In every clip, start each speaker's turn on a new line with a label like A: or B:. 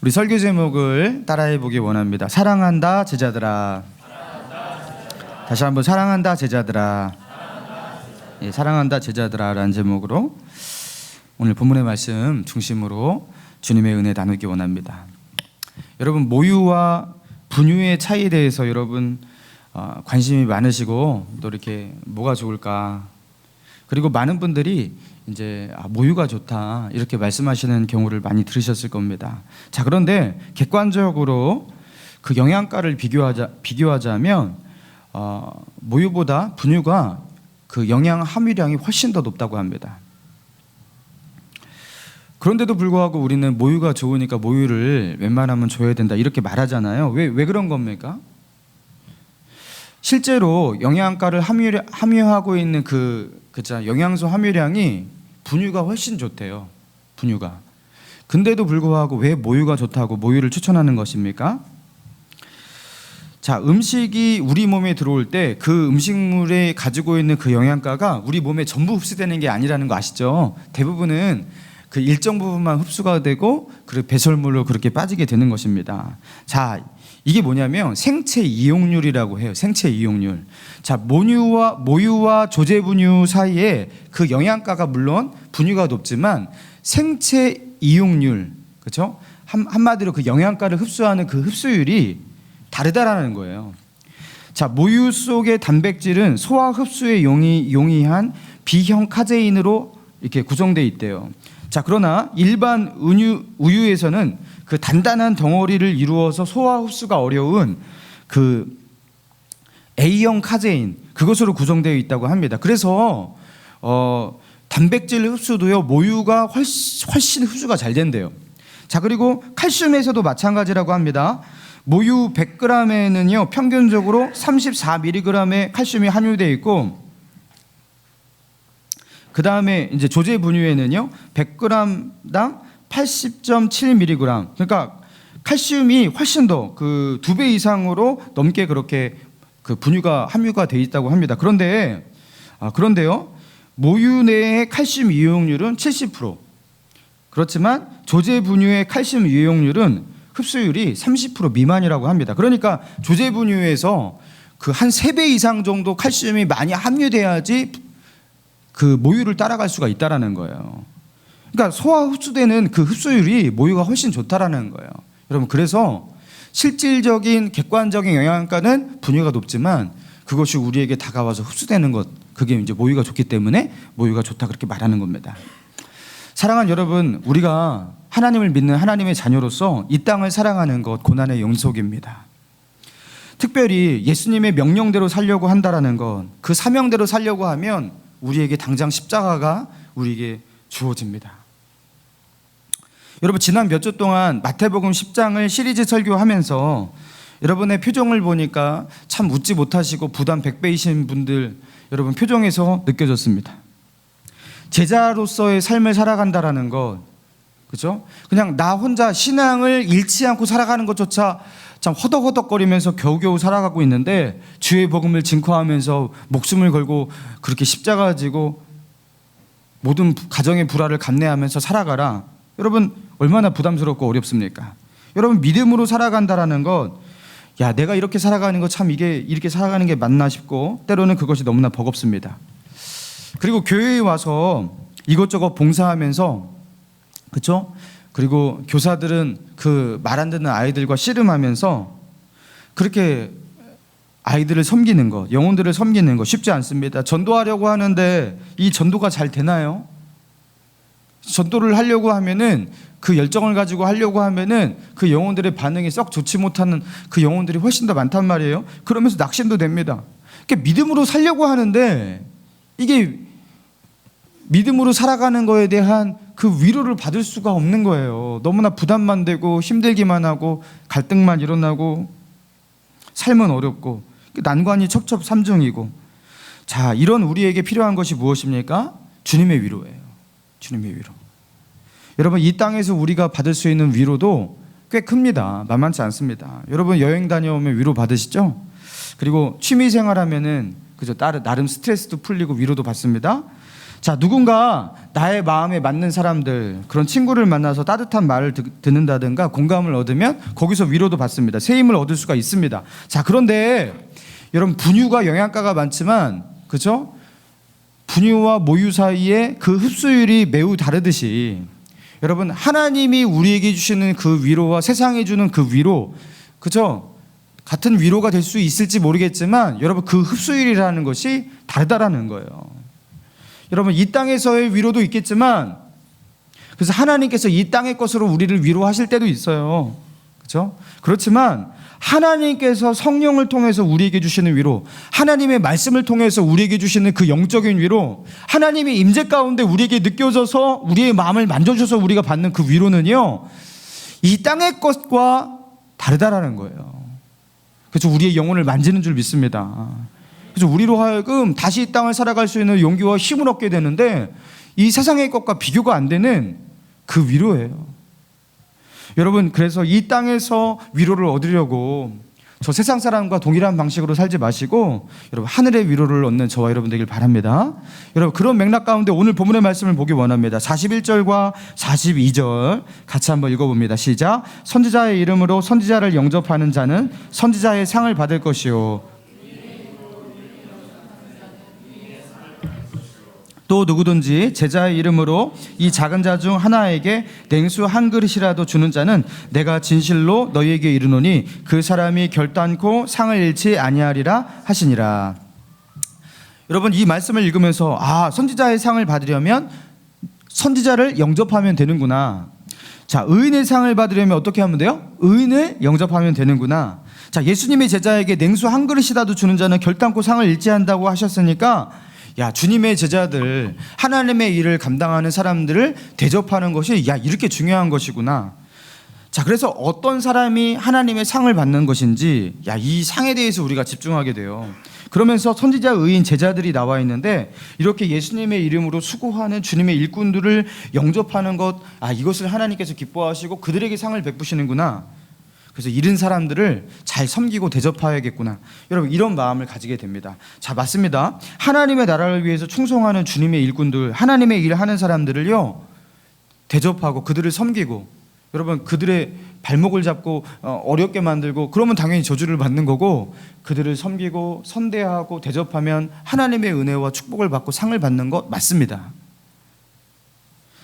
A: 우리 설교 제목을 따라해 보기 원합니다. 사랑한다 제자들아. 다시 한번 사랑한다 제자들아. 예, 사랑한다 제자들아라는 제목으로 오늘 본문의 말씀 중심으로 주님의 은혜 나누기 원합니다. 여러분 모유와 분유의 차이에 대해서 여러분 어, 관심이 많으시고 또 이렇게 뭐가 좋을까 그리고 많은 분들이 이제 아, 모유가 좋다 이렇게 말씀하시는 경우를 많이 들으셨을 겁니다. 자 그런데 객관적으로 그 영양가를 비교하자 비교하자면 어, 모유보다 분유가 그 영양 함유량이 훨씬 더 높다고 합니다. 그런데도 불구하고 우리는 모유가 좋으니까 모유를 웬만하면 줘야 된다 이렇게 말하잖아요. 왜 왜 그런 겁니까? 실제로 영양가를 함유, 함유하고 있는 그 그자 영양소 함유량이 분유가 훨씬 좋대요. 분유가. 근데도 불구하고 왜 모유가 좋다고 모유를 추천하는 것입니까? 자, 음식이 우리 몸에 들어올 때 그 음식물에 가지고 있는 그 영양가가 우리 몸에 전부 흡수되는 게 아니라는 거 아시죠? 대부분은 그 일정 부분만 흡수가 되고 그 배설물로 그렇게 빠지게 되는 것입니다. 자, 이게 뭐냐면 생체 이용률이라고 해요. 생체 이용률. 자, 모유와 모유와 조제 분유 사이에 그 영양가가 물론 분유가 높지만 생체 이용률, 그렇죠? 한, 한마디로 그 영양가를 흡수하는 그 흡수율이 다르다라는 거예요. 자, 모유 속의 단백질은 소화 흡수에 용이 용이한 B형 카제인으로 이렇게 구성되어 있대요. 자, 그러나 일반 우유, 우유에서는 그 단단한 덩어리를 이루어서 소화 흡수가 어려운 그 A형 카제인 그것으로 구성되어 있다고 합니다. 그래서 어, 단백질 흡수도요 모유가 훨씬, 흡수가 잘 된대요. 자 그리고 칼슘에서도 마찬가지라고 합니다. 모유 100g에는요 평균적으로 34mg의 칼슘이 함유되어 있고 그 다음에 이제 조제 분유에는요 100g당 80.7mg 그러니까 칼슘이 훨씬 더 그 두 배 이상으로 넘게 그렇게 그 분유가 함유가 돼 있다고 합니다. 그런데 아, 그런데요 모유 내의 칼슘 이용률은 70% 그렇지만 조제 분유의 칼슘 이용률은 흡수율이 30% 미만이라고 합니다. 그러니까 조제 분유에서 그 한 세 배 이상 정도 칼슘이 많이 함유돼야지 그 모유를 따라갈 수가 있다라는 거예요. 그러니까 소화 흡수되는 그 흡수율이 모유가 훨씬 좋다라는 거예요. 여러분 그래서 실질적인 객관적인 영양가는 분유가 높지만 그것이 우리에게 다가와서 흡수되는 것 그게 이제 모유가 좋기 때문에 모유가 좋다 그렇게 말하는 겁니다. 사랑하는 여러분, 우리가 하나님을 믿는 하나님의 자녀로서 이 땅을 사랑하는 것 고난의 영속입니다. 특별히 예수님의 명령대로 살려고 한다라는 것, 그 사명대로 살려고 하면 우리에게 당장 십자가가 우리에게 주어집니다. 여러분 지난 몇 주 동안 마태복음 10장을 시리즈 설교하면서 여러분의 표정을 보니까 참 웃지 못하시고 부담 100배이신 분들 여러분 표정에서 느껴졌습니다. 제자로서의 삶을 살아간다라는 것, 그죠? 그냥 나 혼자 신앙을 잃지 않고 살아가는 것조차 참 허덕허덕거리면서 겨우겨우 살아가고 있는데 주의 복음을 증거하면서 목숨을 걸고 그렇게 십자가 지고 모든 가정의 불화를 감내하면서 살아가라. 여러분 얼마나 부담스럽고 어렵습니까? 여러분 믿음으로 살아간다라는 것, 야 내가 이렇게 살아가는 거 참 이게 이렇게 살아가는 게 맞나 싶고 때로는 그것이 너무나 버겁습니다. 그리고 교회에 와서 이것저것 봉사하면서 그렇죠? 그리고 교사들은 그 말 안 듣는 아이들과 씨름하면서 그렇게 아이들을 섬기는 것, 영혼들을 섬기는 것 쉽지 않습니다. 전도하려고 하는데 이 전도가 잘 되나요? 전도를 하려고 하면은 그 열정을 가지고 하려고 하면은 그 영혼들의 반응이 썩 좋지 못하는 그 영혼들이 훨씬 더 많단 말이에요. 그러면서 낙심도 됩니다. 그러니까 믿음으로 살려고 하는데 이게 믿음으로 살아가는 거에 대한 그 위로를 받을 수가 없는 거예요. 너무나 부담만 되고 힘들기만 하고 갈등만 일어나고 삶은 어렵고 난관이 첩첩삼중이고 자 이런 우리에게 필요한 것이 무엇입니까? 주님의 위로예요. 주님의 위로. 여러분 이 땅에서 우리가 받을 수 있는 위로도 꽤 큽니다. 만만치 않습니다. 여러분 여행 다녀오면 위로 받으시죠? 그리고 취미 생활하면은 그죠 나름 스트레스도 풀리고 위로도 받습니다. 자, 누군가 나의 마음에 맞는 사람들, 그런 친구를 만나서 따뜻한 말을 듣, 듣는다든가 공감을 얻으면 거기서 위로도 받습니다. 새 힘을 얻을 수가 있습니다. 자, 그런데 여러분 분유가 영양가가 많지만 그죠? 분유와 모유 사이에 그 흡수율이 매우 다르듯이 여러분 하나님이 우리에게 주시는 그 위로와 세상에 주는 그 위로 그죠? 같은 위로가 될 수 있을지 모르겠지만 여러분 그 흡수율이라는 것이 다르다라는 거예요. 여러분 이 땅에서의 위로도 있겠지만 그래서 하나님께서 이 땅의 것으로 우리를 위로하실 때도 있어요. 그렇죠? 그렇지만 하나님께서 성령을 통해서 우리에게 주시는 위로, 하나님의 말씀을 통해서 우리에게 주시는 그 영적인 위로, 하나님의 임재 가운데 우리에게 느껴져서 우리의 마음을 만져줘서 우리가 받는 그 위로는요, 이 땅의 것과 다르다라는 거예요. 그래서 우리의 영혼을 만지는 줄 믿습니다. 그래서 우리로 하여금 다시 이 땅을 살아갈 수 있는 용기와 힘을 얻게 되는데 이 세상의 것과 비교가 안 되는 그 위로예요. 여러분 그래서 이 땅에서 위로를 얻으려고 저 세상 사람과 동일한 방식으로 살지 마시고 여러분 하늘의 위로를 얻는 저와 여러분 되길 바랍니다. 여러분 그런 맥락 가운데 오늘 본문의 말씀을 보기 원합니다. 41절과 42절 같이 한번 읽어봅니다. 시작. 선지자의 이름으로 선지자를 영접하는 자는 선지자의 상을 받을 것이요. 또 누구든지 제자의 이름으로 이 작은 자 중 하나에게 냉수 한 그릇이라도 주는 자는 내가 진실로 너희에게 이르노니 그 사람이 결단코 상을 잃지 아니하리라 하시니라. 여러분 이 말씀을 읽으면서 아 선지자의 상을 받으려면 선지자를 영접하면 되는구나. 자 의인의 상을 받으려면 어떻게 하면 돼요? 의인을 영접하면 되는구나. 자 예수님의 제자에게 냉수 한 그릇이라도 주는 자는 결단코 상을 잃지 한다고 하셨으니까 야 주님의 제자들 하나님의 일을 감당하는 사람들을 대접하는 것이 야 이렇게 중요한 것이구나. 자 그래서 어떤 사람이 하나님의 상을 받는 것인지 야 이 상에 대해서 우리가 집중하게 돼요. 그러면서 선지자 의인 제자들이 나와 있는데 이렇게 예수님의 이름으로 수고하는 주님의 일꾼들을 영접하는 것, 아 이것을 하나님께서 기뻐하시고 그들에게 상을 베푸시는구나. 그래서 잃은 사람들을 잘 섬기고 대접하야겠구나. 여러분 이런 마음을 가지게 됩니다. 자 맞습니다. 하나님의 나라를 위해서 충성하는 주님의 일꾼들, 하나님의 일을 하는 사람들을요 대접하고 그들을 섬기고 여러분 그들의 발목을 잡고 어, 어렵게 만들고 그러면 당연히 저주를 받는 거고 그들을 섬기고 선대하고 대접하면 하나님의 은혜와 축복을 받고 상을 받는 것 맞습니다.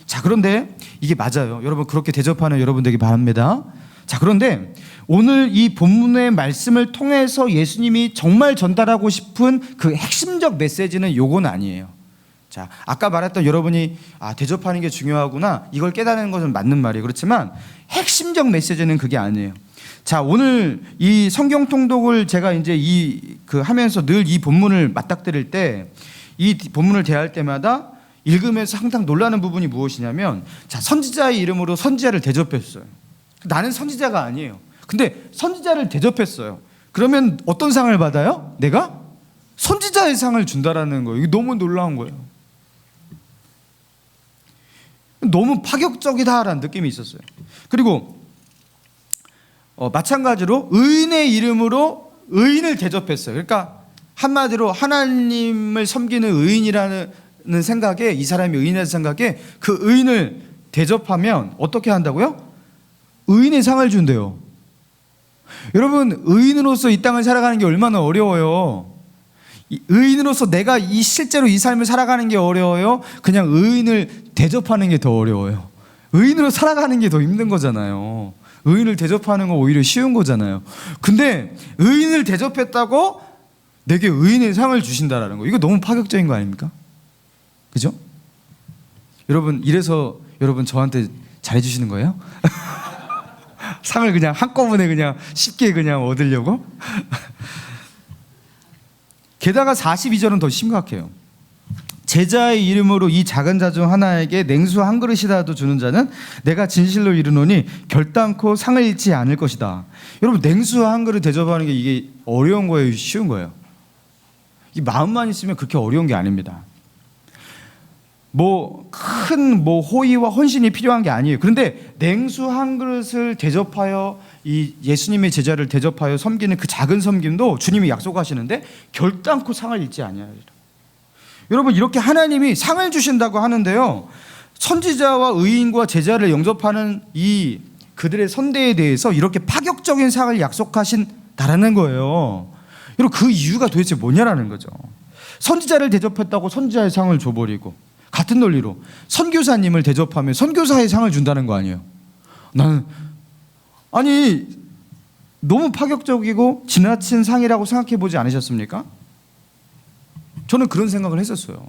A: 자 그런데 이게 맞아요. 여러분 그렇게 대접하는 여러분 되기 바랍니다. 자 그런데 오늘 이 본문의 말씀을 통해서 예수님이 정말 전달하고 싶은 그 핵심적 메시지는 요건 아니에요. 자, 아까 말했던 여러분이 아, 대접하는 게 중요하구나. 이걸 깨닫는 것은 맞는 말이에요. 그렇지만 핵심적 메시지는 그게 아니에요. 자, 오늘 이 성경 통독을 제가 이제 이 그 하면서 늘 이 본문을 맞닥뜨릴 때 이 본문을 대할 때마다 읽으면서 항상 놀라는 부분이 무엇이냐면 자, 선지자의 이름으로 선지자를 대접했어요. 나는 선지자가 아니에요. 근데 선지자를 대접했어요. 그러면 어떤 상을 받아요? 내가 선지자의 상을 준다라는 거예요. 이게 너무 놀라운 거예요. 너무 파격적이다라는 느낌이 있었어요. 그리고 어, 마찬가지로 의인의 이름으로 의인을 대접했어요. 그러니까 한마디로 하나님을 섬기는 의인이라는 생각에 이 사람이 의인이라는 생각에 그 의인을 대접하면 어떻게 한다고요? 의인의 상을 준대요. 여러분 의인으로서 이 땅을 살아가는 게 얼마나 어려워요. 이 의인으로서 내가 이 실제로 이 삶을 살아가는 게 어려워요. 그냥 의인을 대접하는 게 더 어려워요. 의인으로 살아가는 게 더 힘든 거잖아요. 의인을 대접하는 건 오히려 쉬운 거잖아요. 근데 의인을 대접했다고 내게 의인의 상을 주신다라는 거. 이거 너무 파격적인 거 아닙니까? 그죠? 여러분 이래서 여러분 저한테 잘해 주시는 거예요? 상을 그냥 한꺼번에 그냥 쉽게 그냥 얻으려고? 게다가 42절은 더 심각해요. 제자의 이름으로 이 작은 자 중 하나에게 냉수 한 그릇이라도 주는 자는 내가 진실로 이르노니 결단코 상을 잃지 않을 것이다. 여러분 냉수 한 그릇 대접하는 게 이게 어려운 거예요, 쉬운 거예요? 이 마음만 있으면 그렇게 어려운 게 아닙니다. 뭐큰뭐 호의와 헌신이 필요한 게 아니에요. 그런데 냉수 한 그릇을 대접하여 이 예수님의 제자를 대접하여 섬기는 그 작은 섬김도 주님이 약속하시는데 결단코 상을 잃지 아니하리라. 여러분 이렇게 하나님이 상을 주신다고 하는데요. 선지자와 의인과 제자를 영접하는 이 그들의 선대에 대해서 이렇게 파격적인 상을 약속하신다라는 거예요. 여러분 그 이유가 도대체 뭐냐라는 거죠. 선지자를 대접했다고 선지자의 상을 줘버리고 같은 논리로 선교사님을 대접하면 선교사의 상을 준다는 거 아니에요. 나는 아니 너무 파격적이고 지나친 상이라고 생각해 보지 않으셨습니까? 저는 그런 생각을 했었어요.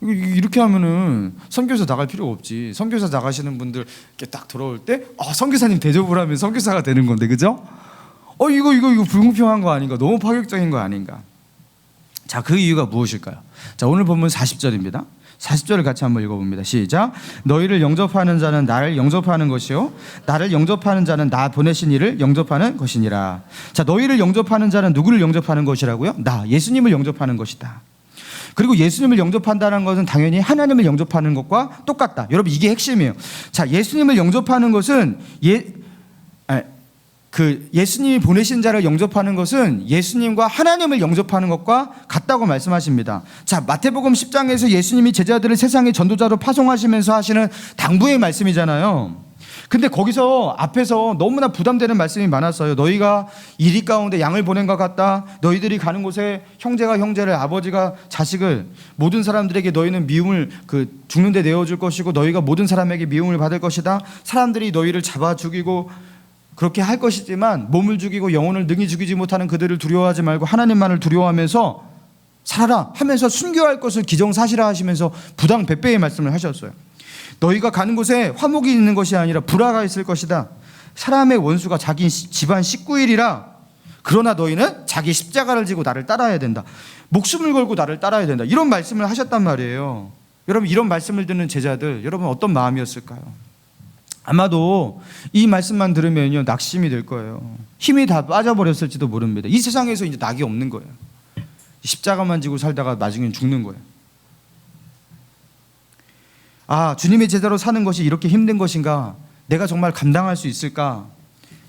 A: 이렇게 하면은 선교사 나갈 필요가 없지. 선교사 나가시는 분들 이렇게 딱 들어올 때, 아 선교사님 대접을 하면 선교사가 되는 건데, 그죠? 어 이거 이거 이거 불공평한 거 아닌가? 너무 파격적인 거 아닌가? 자, 그 이유가 무엇일까요? 자, 오늘 본문 40절입니다. 40절을 같이 한번 읽어봅니다. 시작. 너희를 영접하는 자는 나를 영접하는 것이요. 나를 영접하는 자는 나 보내신 이를 영접하는 것이니라. 자, 너희를 영접하는 자는 누구를 영접하는 것이라고요? 나, 예수님을 영접하는 것이다. 그리고 예수님을 영접한다는 것은 당연히 하나님을 영접하는 것과 똑같다. 여러분, 이게 핵심이에요. 자, 예수님을 영접하는 것은 예, 아, 그 예수님이 보내신 자를 영접하는 것은 예수님과 하나님을 영접하는 것과 같다고 말씀하십니다. 자, 마태복음 10장에서 예수님이 제자들을 세상의 전도자로 파송하시면서 하시는 당부의 말씀이잖아요. 근데 거기서 앞에서 너무나 부담되는 말씀이 많았어요. 너희가 이리 가운데 양을 보낸 것 같다. 너희들이 가는 곳에 형제가 형제를 아버지가 자식을 모든 사람들에게 너희는 미움을 그 죽는 데 내어 줄 것이고 너희가 모든 사람에게 미움을 받을 것이다. 사람들이 너희를 잡아 죽이고 그렇게 할 것이지만 몸을 죽이고 영혼을 능히 죽이지 못하는 그들을 두려워하지 말고 하나님만을 두려워하면서 살아라 하면서 순교할 것을 기정사실화 하시면서 부당 백배의 말씀을 하셨어요. 너희가 가는 곳에 화목이 있는 것이 아니라 불화가 있을 것이다. 사람의 원수가 자기 시- 집안 식구일이라 그러나 너희는 자기 십자가를 지고 나를 따라야 된다. 목숨을 걸고 나를 따라야 된다. 이런 말씀을 하셨단 말이에요. 여러분 이런 말씀을 듣는 제자들 여러분 어떤 마음이었을까요? 아마도 이 말씀만 들으면요 낙심이 될 거예요. 힘이 다 빠져버렸을지도 모릅니다. 이 세상에서 이제 낙이 없는 거예요. 십자가만 지고 살다가 나중엔 죽는 거예요. 아 주님의 제자로 사는 것이 이렇게 힘든 것인가? 내가 정말 감당할 수 있을까?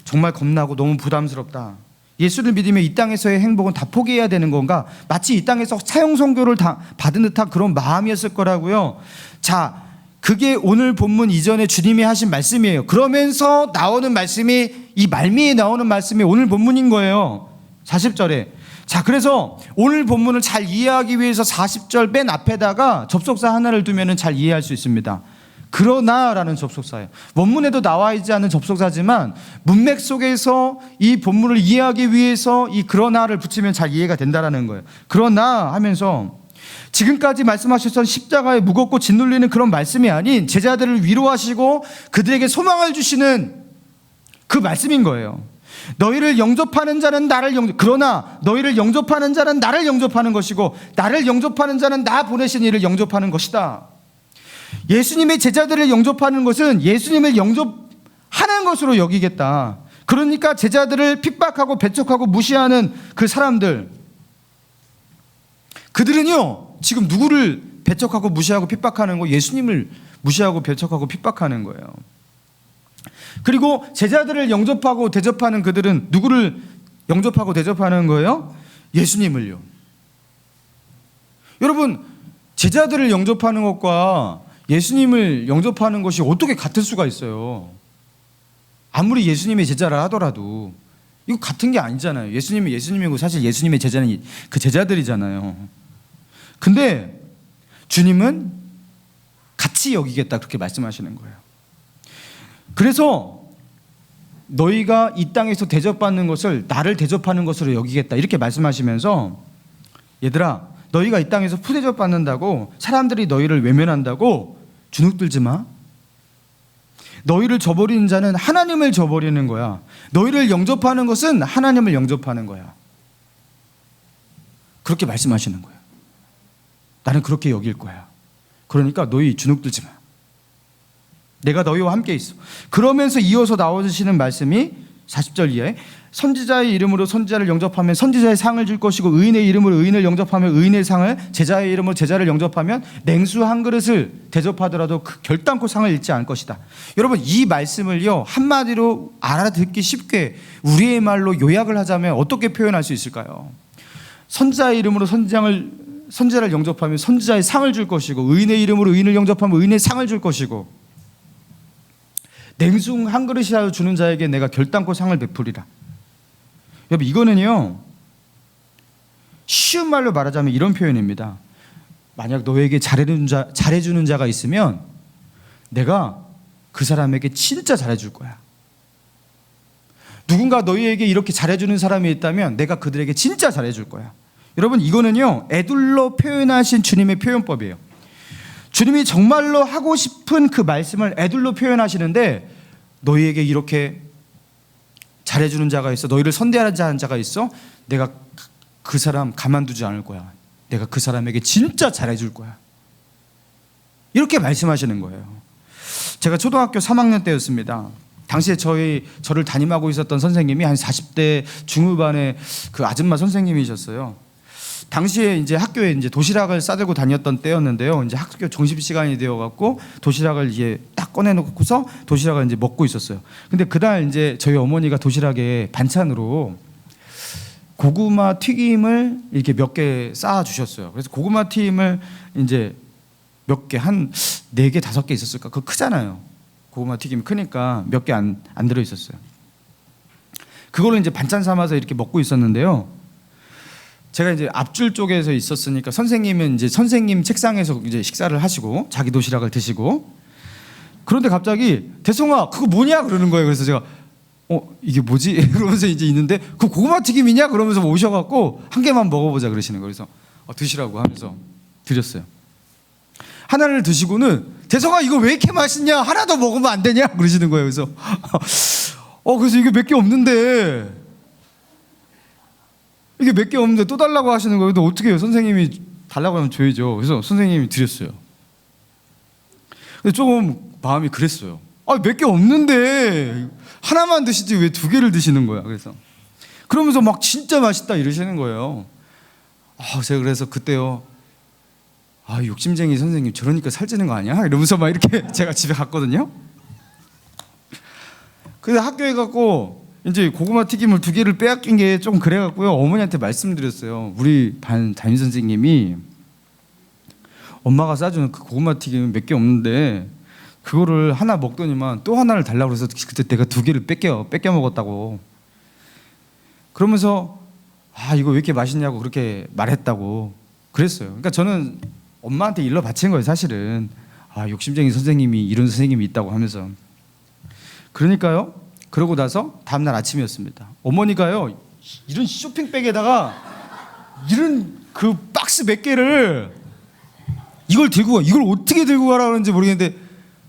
A: 정말 겁나고 너무 부담스럽다. 예수를 믿으며 이 땅에서의 행복은 다 포기해야 되는 건가? 마치 이 땅에서 사형 선고를 다 받은 듯한 그런 마음이었을 거라고요. 자, 그게 오늘 본문 이전에 주님이 하신 말씀이에요. 그러면서 나오는 말씀이 이 말미에 나오는 말씀이 오늘 본문인 거예요. 40절에. 자, 그래서 오늘 본문을 잘 이해하기 위해서 40절 맨 앞에다가 접속사 하나를 두면 잘 이해할 수 있습니다. 그러나라는 접속사예요. 원문에도 나와 있지 않은 접속사지만 문맥 속에서 이 본문을 이해하기 위해서 이 그러나를 붙이면 잘 이해가 된다라는 거예요. 그러나 하면서 지금까지 말씀하셨던 십자가에 무겁고 짓눌리는 그런 말씀이 아닌 제자들을 위로하시고 그들에게 소망을 주시는 그 말씀인 거예요. 너희를 영접하는 자는 나를 영접 그러나 너희를 영접하는 자는 나를 영접하는 것이고 나를 영접하는 자는 나 보내신 이를 영접하는 것이다. 예수님의 제자들을 영접하는 것은 예수님을 영접하는 것으로 여기겠다. 그러니까 제자들을 핍박하고 배척하고 무시하는 그 사람들 그들은요 지금 누구를 배척하고 무시하고 핍박하는 거 예수님을 무시하고 배척하고 핍박하는 거예요. 그리고 제자들을 영접하고 대접하는 그들은 누구를 영접하고 대접하는 거예요? 예수님을요. 여러분 제자들을 영접하는 것과 예수님을 영접하는 것이 어떻게 같을 수가 있어요? 아무리 예수님의 제자라 하더라도 이거 같은 게 아니잖아요. 예수님이 예수님이고 사실 예수님의 제자는 그 제자들이잖아요. 근데 주님은 같이 여기겠다 그렇게 말씀하시는 거예요. 그래서 너희가 이 땅에서 대접받는 것을 나를 대접하는 것으로 여기겠다 이렇게 말씀하시면서 얘들아 너희가 이 땅에서 푸대접 받는다고 사람들이 너희를 외면한다고 주눅들지 마. 너희를 저버리는 자는 하나님을 저버리는 거야. 너희를 영접하는 것은 하나님을 영접하는 거야. 그렇게 말씀하시는 거예요. 나는 그렇게 여길 거야. 그러니까 너희 주눅들지 마. 내가 너희와 함께 있어. 그러면서 이어서 나와주시는 말씀이 40절 이하에 선지자의 이름으로 선지자를 영접하면 선지자의 상을 줄 것이고 의인의 이름으로 의인을 영접하면 의인의 상을 제자의 이름으로 제자를 영접하면 냉수 한 그릇을 대접하더라도 그 결단코 상을 잃지 않을 것이다. 여러분 이 말씀을요 한마디로 알아듣기 쉽게 우리의 말로 요약을 하자면 어떻게 표현할 수 있을까요? 선지자의 이름으로 선지장을 선지자를 영접하면 선지자의 상을 줄 것이고 의인의 이름으로 의인을 영접하면 의인의 상을 줄 것이고 냉수 한 그릇이라도 주는 자에게 내가 결단코 상을 베풀이라. 여러분 이거는요 쉬운 말로 말하자면 이런 표현입니다. 만약 너에게 잘해주는 자 잘해주는 자가 있으면 내가 그 사람에게 진짜 잘해줄 거야. 누군가 너희에게 이렇게 잘해주는 사람이 있다면 내가 그들에게 진짜 잘해줄 거야. 여러분 이거는요 애둘러 표현하신 주님의 표현법이에요. 주님이 정말로 하고 싶은 그 말씀을 애둘러 표현하시는데 너희에게 이렇게 잘해주는 자가 있어 너희를 선대하는 자가 있어 내가 그 사람 가만두지 않을 거야. 내가 그 사람에게 진짜 잘해줄 거야. 이렇게 말씀하시는 거예요. 제가 초등학교 3학년 때였습니다. 당시에 저희 저를 담임하고 있었던 선생님이 한 40대 중후반의 그 아줌마 선생님이셨어요. 당시에 이제 학교에 이제 도시락을 싸들고 다녔던 때였는데요. 이제 학교 점심 시간이 되어 갖고 도시락을 이제 딱 꺼내 놓고서 도시락을 이제 먹고 있었어요. 근데 그날 이제 저희 어머니가 도시락에 반찬으로 고구마 튀김을 이렇게 몇 개 쌓아 주셨어요. 그래서 고구마 튀김을 이제 몇 개 한 네 개 다섯 개 있었을까? 그거 크잖아요. 고구마 튀김 크니까 몇 개 안 안 들어 있었어요. 그걸로 이제 반찬 삼아서 이렇게 먹고 있었는데요. 제가 이제 앞줄 쪽에서 있었으니까 선생님은 이제 선생님 책상에서 이제 식사를 하시고 자기 도시락을 드시고 그런데 갑자기 대성아 그거 뭐냐 그러는 거예요. 그래서 제가 어 이게 뭐지? 그러면서 이제 있는데 그 고구마 튀김이냐 그러면서 오셔갖고 한 개만 먹어보자 그러시는 거예요. 그래서 어, 드시라고 하면서 드렸어요. 하나를 드시고는 대성아 이거 왜 이렇게 맛있냐? 하나 더 먹으면 안 되냐? 그러시는 거예요. 그래서 어 그래서 이게 몇 개 없는데 이게 몇 개 없는데 또 달라고 하시는 거예요. 어떻게 해요? 선생님이 달라고 하면 줘야죠. 그래서 선생님이 드렸어요. 근데 조금 마음이 그랬어요. 아, 몇 개 없는데 하나만 드시지 왜 두 개를 드시는 거야? 그래서 그러면서 막 진짜 맛있다 이러시는 거예요. 아, 제가 그래서 그때요. 아, 욕심쟁이 선생님 저러니까 살찌는 거 아니야? 이러면서 막 이렇게 제가 집에 갔거든요. 근데 학교에 갖고 이제 고구마 튀김을 두 개를 빼앗긴 게 좀 그래갖고요 어머니한테 말씀드렸어요. 우리 반 담임 선생님이 엄마가 싸주는 그 고구마 튀김 몇 개 없는데 그거를 하나 먹더니만 또 하나를 달라고 그래서 그때 내가 두 개를 뺏겨 뺏겨 먹었다고. 그러면서 아 이거 왜 이렇게 맛있냐고 그렇게 말했다고 그랬어요. 그러니까 저는 엄마한테 일러 바친 거예요 사실은. 아 욕심쟁이 선생님이 이런 선생님이 있다고 하면서. 그러니까요. 그러고 나서 다음 날 아침이었습니다. 어머니가요 이런 쇼핑백에다가 이런 그 박스 몇 개를 이걸 들고 가 이걸 어떻게 들고 가라 그러는지 모르겠는데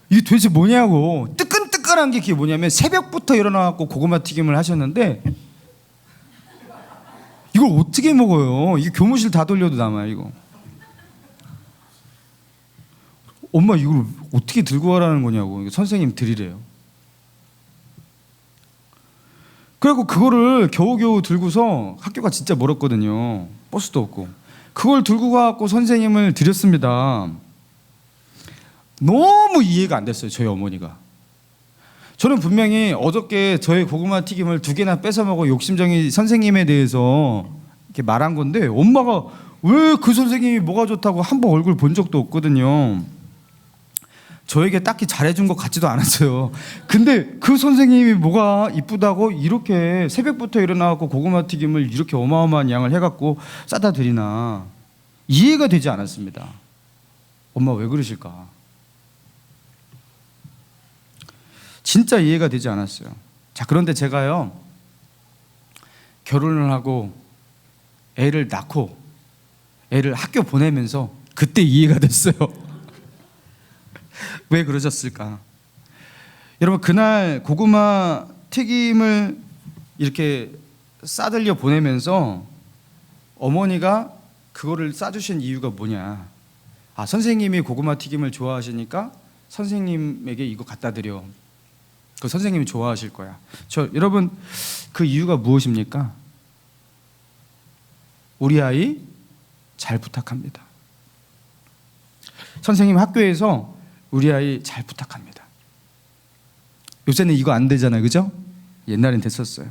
A: 이게 도대체 뭐냐고 뜨끈뜨끈한 게 그게 뭐냐면 새벽부터 일어나갖고 고구마 튀김을 하셨는데 이걸 어떻게 먹어요? 이게 교무실 다 돌려도 남아요 이거. 엄마 이걸 어떻게 들고 가라는 거냐고 선생님 드리래요. 그리고 그거를 겨우겨우 들고서 학교가 진짜 멀었거든요. 버스도 없고. 그걸 들고 가고 선생님을 드렸습니다. 너무 이해가 안 됐어요. 저희 어머니가. 저는 분명히 어저께 저희 고구마 튀김을 두 개나 뺏어 먹어 욕심쟁이 선생님에 대해서 이렇게 말한 건데 엄마가 왜 그 선생님이 뭐가 좋다고 한 번 얼굴 본 적도 없거든요. 저에게 딱히 잘해준 것 같지도 않았어요. 근데 그 선생님이 뭐가 이쁘다고 이렇게 새벽부터 일어나고 고구마 튀김을 이렇게 어마어마한 양을 해갖고 싸다 드리나 이해가 되지 않았습니다. 엄마 왜 그러실까? 진짜 이해가 되지 않았어요. 자 그런데 제가요 결혼을 하고 애를 낳고 애를 학교 보내면서 그때 이해가 됐어요. 왜 그러셨을까? 여러분 그날 고구마 튀김을 이렇게 싸들려 보내면서 어머니가 그거를 싸주신 이유가 뭐냐? 아 선생님이 고구마 튀김을 좋아하시니까 선생님에게 이거 갖다 드려. 그 선생님이 좋아하실 거야. 저 여러분 그 이유가 무엇입니까? 우리 아이 잘 부탁합니다. 선생님 학교에서 우리 아이 잘 부탁합니다. 요새는 이거 안 되잖아요. 그죠? 옛날엔 됐었어요.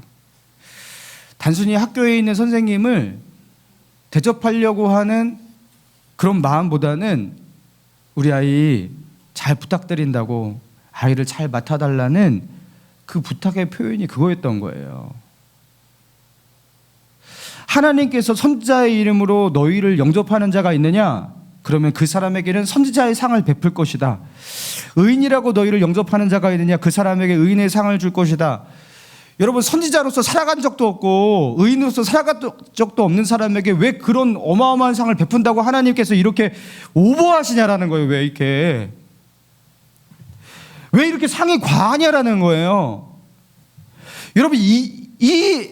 A: 단순히 학교에 있는 선생님을 대접하려고 하는 그런 마음보다는 우리 아이 잘 부탁드린다고 아이를 잘 맡아달라는 그 부탁의 표현이 그거였던 거예요. 하나님께서 선지자의 이름으로 너희를 영접하는 자가 있느냐? 그러면 그 사람에게는 선지자의 상을 베풀 것이다. 의인이라고 너희를 영접하는 자가 있느냐? 그 사람에게 의인의 상을 줄 것이다. 여러분 선지자로서 살아간 적도 없고 의인으로서 살아간 적도 없는 사람에게 왜 그런 어마어마한 상을 베푼다고 하나님께서 이렇게 오버하시냐라는 거예요. 왜 이렇게 왜 이렇게 상이 과하냐라는 거예요. 여러분 이, 이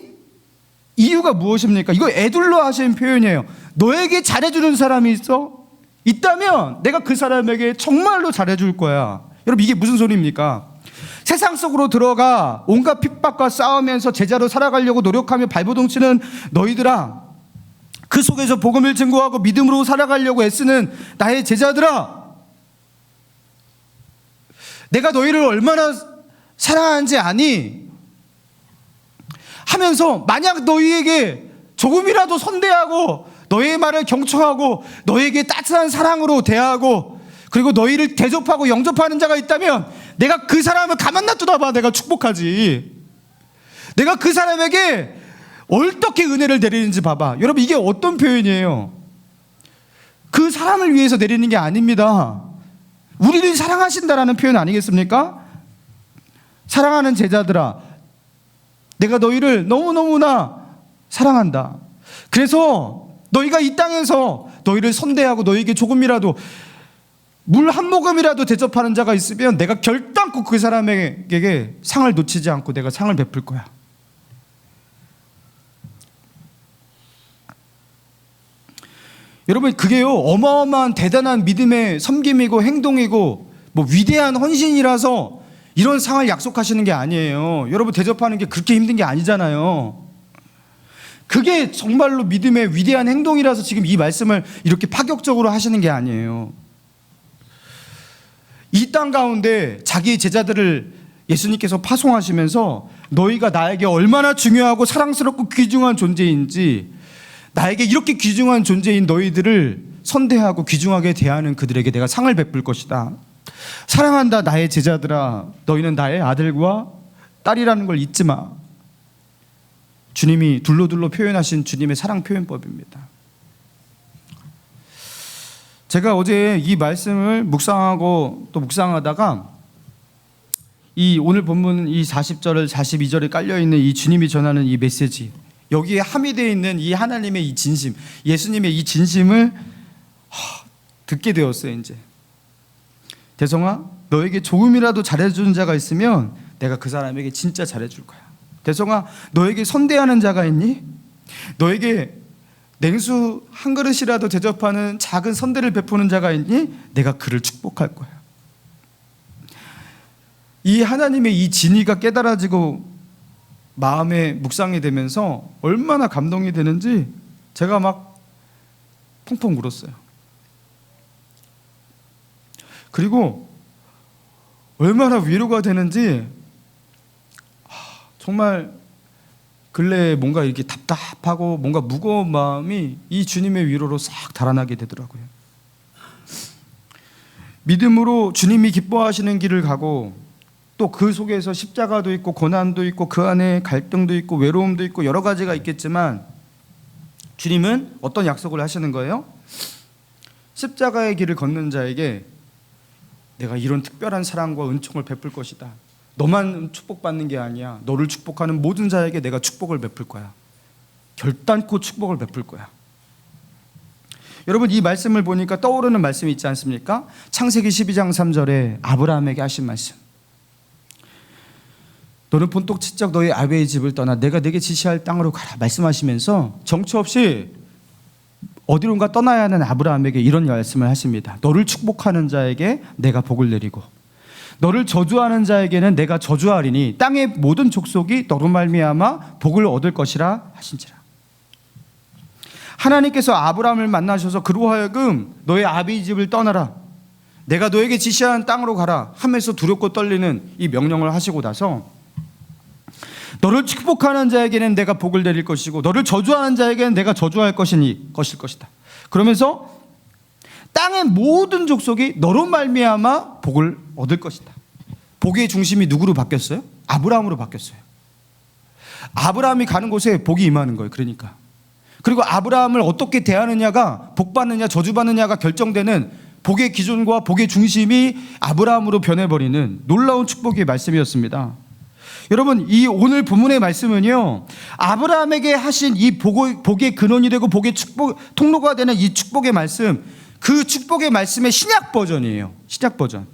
A: 이유가 무엇입니까? 이거 애둘러 하신 표현이에요. 너에게 잘해주는 사람이 있어? 있다면 내가 그 사람에게 정말로 잘해줄 거야. 여러분 이게 무슨 소리입니까? 세상 속으로 들어가 온갖 핍박과 싸우면서 제자로 살아가려고 노력하며 발버둥치는 너희들아 그 속에서 복음을 증거하고 믿음으로 살아가려고 애쓰는 나의 제자들아 내가 너희를 얼마나 사랑하는지 아니 하면서 만약 너희에게 조금이라도 선대하고 너희의 말을 경청하고 너희에게 따뜻한 사랑으로 대하고 그리고 너희를 대접하고 영접하는 자가 있다면 내가 그 사람을 가만 놔두다 봐. 내가 축복하지. 내가 그 사람에게 어떻게 은혜를 내리는지 봐봐. 여러분 이게 어떤 표현이에요? 그 사람을 위해서 내리는 게 아닙니다. 우리를 사랑하신다라는 표현 아니겠습니까? 사랑하는 제자들아 내가 너희를 너무너무나 사랑한다. 그래서 너희가 이 땅에서 너희를 선대하고 너희에게 조금이라도 물 한 모금이라도 대접하는 자가 있으면 내가 결단코 그 사람에게 상을 놓치지 않고 내가 상을 베풀 거야. 여러분 그게요 어마어마한 대단한 믿음의 섬김이고 행동이고 뭐 위대한 헌신이라서 이런 상을 약속하시는 게 아니에요. 여러분 대접하는 게 그렇게 힘든 게 아니잖아요. 그게 정말로 믿음의 위대한 행동이라서 지금 이 말씀을 이렇게 파격적으로 하시는 게 아니에요. 이 땅 가운데 자기 제자들을 예수님께서 파송하시면서 너희가 나에게 얼마나 중요하고 사랑스럽고 귀중한 존재인지 나에게 이렇게 귀중한 존재인 너희들을 선대하고 귀중하게 대하는 그들에게 내가 상을 베풀 것이다. 사랑한다 나의 제자들아 너희는 나의 아들과 딸이라는 걸 잊지 마. 주님이 둘로둘로 표현하신 주님의 사랑 표현법입니다. 제가 어제 이 말씀을 묵상하고 또 묵상하다가 이 오늘 본문 이 40절 42절에 깔려 있는 이 주님이 전하는 이 메시지 여기에 함의되어 있는 이 하나님의 이 진심 예수님의 이 진심을 하, 듣게 되었어요 이제 대성아 너에게 조금이라도 잘해주는 자가 있으면 내가 그 사람에게 진짜 잘해줄 거야 대성아 너에게 선대하는 자가 있니? 너에게 냉수 한 그릇이라도 대접하는 작은 선대를 베푸는 자가 있니? 내가 그를 축복할 거야 이 하나님의 이 진의가 깨달아지고 마음에 묵상이 되면서 얼마나 감동이 되는지 제가 막 펑펑 울었어요. 그리고 얼마나 위로가 되는지 정말 근래에 뭔가 이렇게 답답하고 뭔가 무거운 마음이 이 주님의 위로로 싹 달아나게 되더라고요. 믿음으로 주님이 기뻐하시는 길을 가고 또 그 속에서 십자가도 있고 고난도 있고 그 안에 갈등도 있고 외로움도 있고 여러 가지가 있겠지만 주님은 어떤 약속을 하시는 거예요? 십자가의 길을 걷는 자에게 내가 이런 특별한 사랑과 은총을 베풀 것이다. 너만 축복받는 게 아니야. 너를 축복하는 모든 자에게 내가 축복을 베풀 거야. 결단코 축복을 베풀 거야. 여러분 이 말씀을 보니까 떠오르는 말씀이 있지 않습니까? 창세기 12장 3절에 아브라함에게 하신 말씀. 너는 본똑 치적 너희 아베의 집을 떠나 내가 내게 지시할 땅으로 가라 말씀하시면서 정처 없이 어디론가 떠나야 하는 아브라함에게 이런 말씀을 하십니다. 너를 축복하는 자에게 내가 복을 내리고 너를 저주하는 자에게는 내가 저주하리니 땅의 모든 족속이 너로 말미암아 복을 얻을 것이라 하신지라. 하나님께서 아브라함을 만나셔서 그로 하여금 너의 아비 집을 떠나라. 내가 너에게 지시한 땅으로 가라 하면서 두렵고 떨리는 이 명령을 하시고 나서 너를 축복하는 자에게는 내가 복을 내릴 것이고 너를 저주하는 자에게는 내가 저주할 것이니 것일 것이다. 그러면서 땅의 모든 족속이 너로 말미암아 복을 얻을 것이다. 복의 중심이 누구로 바뀌었어요? 아브라함으로 바뀌었어요. 아브라함이 가는 곳에 복이 임하는 거예요. 그러니까. 그리고 아브라함을 어떻게 대하느냐가 복 받느냐 저주 받느냐가 결정되는 복의 기준과 복의 중심이 아브라함으로 변해버리는 놀라운 축복의 말씀이었습니다. 여러분 이 오늘 본문의 말씀은요 아브라함에게 하신 이 복의, 복의 근원이 되고 복의 축복 통로가 되는 이 축복의 말씀 그 축복의 말씀의 신약 버전이에요 신약 버전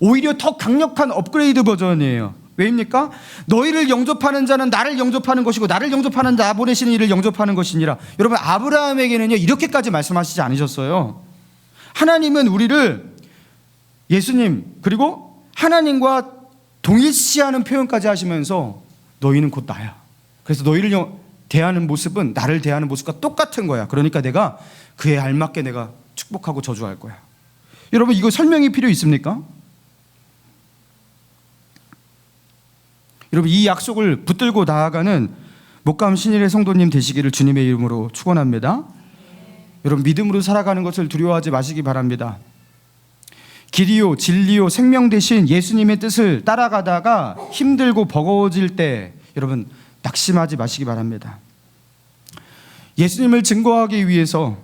A: 오히려 더 강력한 업그레이드 버전이에요 왜입니까? 너희를 영접하는 자는 나를 영접하는 것이고 나를 영접하는 자 보내시는 이를 영접하는 것이니라 여러분 아브라함에게는요 이렇게까지 말씀하시지 않으셨어요 하나님은 우리를 예수님 그리고 하나님과 동일시하는 표현까지 하시면서 너희는 곧 나야. 그래서 너희를 영- 대하는 모습은 나를 대하는 모습과 똑같은 거야. 그러니까 내가 그에 알맞게 내가 축복하고 저주할 거야. 여러분 이거 설명이 필요 있습니까? 여러분 이 약속을 붙들고 나아가는 목감 신일의 성도님 되시기를 주님의 이름으로 축원합니다. 여러분 믿음으로 살아가는 것을 두려워하지 마시기 바랍니다. 길이요 진리요 생명 대신 예수님의 뜻을 따라가다가 힘들고 버거워질 때 여러분 낙심하지 마시기 바랍니다. 예수님을 증거하기 위해서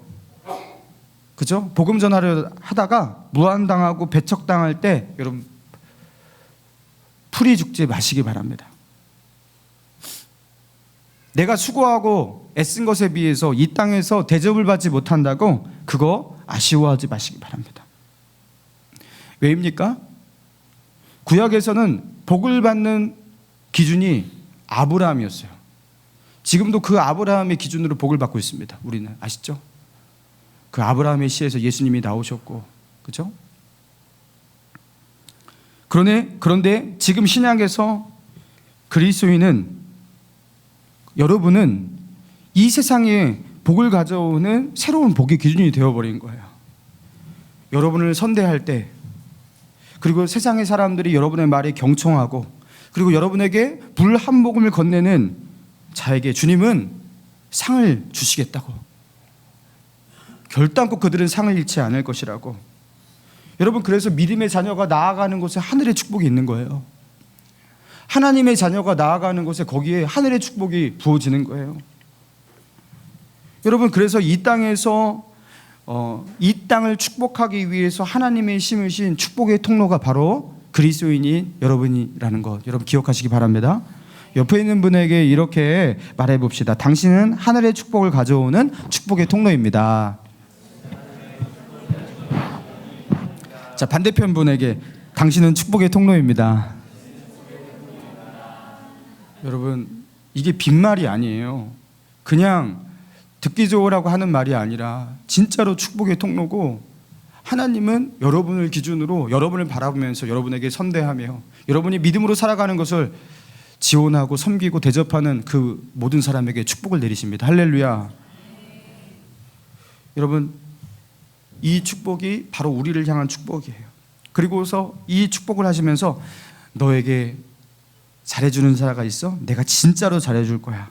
A: 그죠? 복음 전하려 하다가 무한당하고 배척당할 때 여러분 풀이 죽지 마시기 바랍니다. 내가 수고하고 애쓴 것에 비해서 이 땅에서 대접을 받지 못한다고 그거 아쉬워하지 마시기 바랍니다. 왜입니까? 구약에서는 복을 받는 기준이 아브라함이었어요. 지금도 그 아브라함의 기준으로 복을 받고 있습니다. 우리는 아시죠? 그 아브라함의 시에서 예수님이 나오셨고, 그죠? 그러네, 그런데 지금 신약에서 그리스도인은 여러분은 이 세상에 복을 가져오는 새로운 복의 기준이 되어버린 거예요. 여러분을 선대할 때 그리고 세상의 사람들이 여러분의 말에 경청하고 그리고 여러분에게 불 한 모금을 건네는 자에게 주님은 상을 주시겠다고 결단코 그들은 상을 잃지 않을 것이라고 여러분 그래서 믿음의 자녀가 나아가는 곳에 하늘의 축복이 있는 거예요 하나님의 자녀가 나아가는 곳에 거기에 하늘의 축복이 부어지는 거예요 여러분 그래서 이 땅에서 어, 이 땅을 축복하기 위해서 하나님의 심으신 축복의 통로가 바로 그리스도인인 여러분이라는 것 여러분 기억하시기 바랍니다. 옆에 있는 분에게 이렇게 말해 봅시다. 당신은 하늘의 축복을 가져오는 축복의 통로입니다. 자 반대편 분에게 당신은 축복의 통로입니다. 여러분 이게 빈말이 아니에요. 그냥 듣기 좋으라고 하는 말이 아니라 진짜로 축복의 통로고 하나님은 여러분을 기준으로 여러분을 바라보면서 여러분에게 선대하며 여러분이 믿음으로 살아가는 것을 지원하고 섬기고 대접하는 그 모든 사람에게 축복을 내리십니다. 할렐루야. 여러분 이 축복이 바로 우리를 향한 축복이에요. 그리고서 이 축복을 하시면서 너에게 잘해주는 사람가 있어? 내가 진짜로 잘해줄 거야.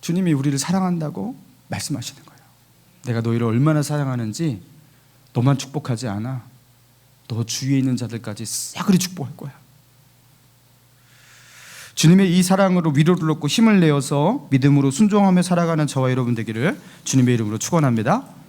A: 주님이 우리를 사랑한다고 말씀하시는 거예요. 내가 너희를 얼마나 사랑하는지 너만 축복하지 않아. 너 주위에 있는 자들까지 싸그리 축복할 거야. 주님의 이 사랑으로 위로를 얻고 힘을 내어서 믿음으로 순종하며 살아가는 저와 여러분 되기를 주님의 이름으로 축원합니다.